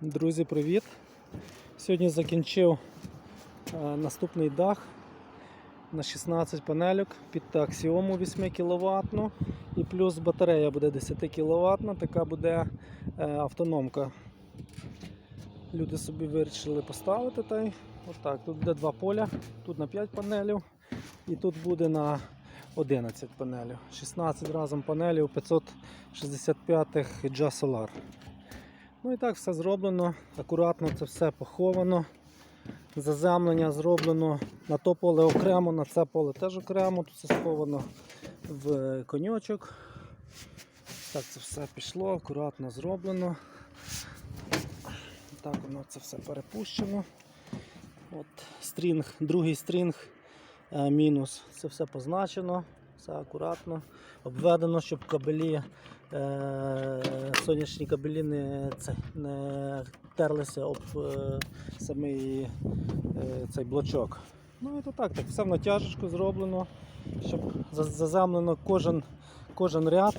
Друзі, привіт! Сьогодні закінчив е, наступний дах на 16 панельок під аксіому 8 кВт і плюс батарея буде 10 кВт, така буде е, автономка. Люди собі вирішили поставити та й отак. Тут буде два поля, тут на 5 панелів і тут буде на 11 панелів. 16 разом панелів 565 Jazz Solar. Ну і так все зроблено, акуратно це все поховано. Заземлення зроблено на то поле окремо, на це поле теж окремо, тут все сховано в коньочок. Так це все пішло, акуратно зроблено. Так воно це все перепущено. От стрінг, другий стрінг е, мінус. Це все позначено, все акуратно, обведено, щоб кабелі, е, сонячні кабелі не, це, не терлися об е, самий е, цей блочок. Ну і то так, так все в натяжечку зроблено, щоб заземлено кожен, кожен ряд.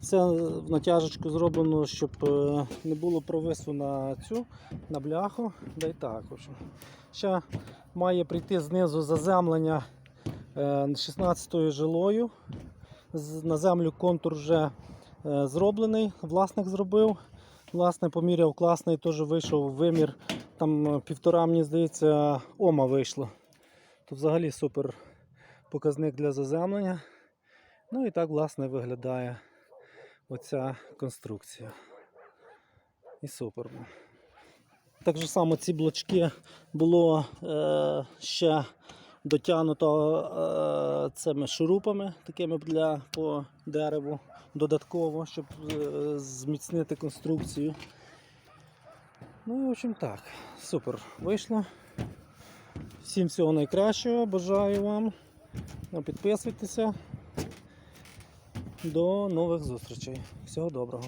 Все в натяжечку зроблено, щоб е, не було провису на цю, на бляху. Да й так. Ще має прийти знизу заземлення е, 16-ю жилою. На землю контур вже е, зроблений, власник зробив. Власне, поміряв класний, теж вийшов вимір. Там е, півтора, мені здається, ома вийшло. То взагалі супер показник для заземлення. Ну і так, власне, виглядає оця конструкція. І супер. Так само ці блочки було е, ще дотягнуто е, цими шурупами, такими для по дереву додатково, щоб е, зміцнити конструкцію. Ну в общем так, супер вийшло. Всім всього найкращого, бажаю вам. Ну, Підписуйтеся. До нових зустрічей. Всього доброго.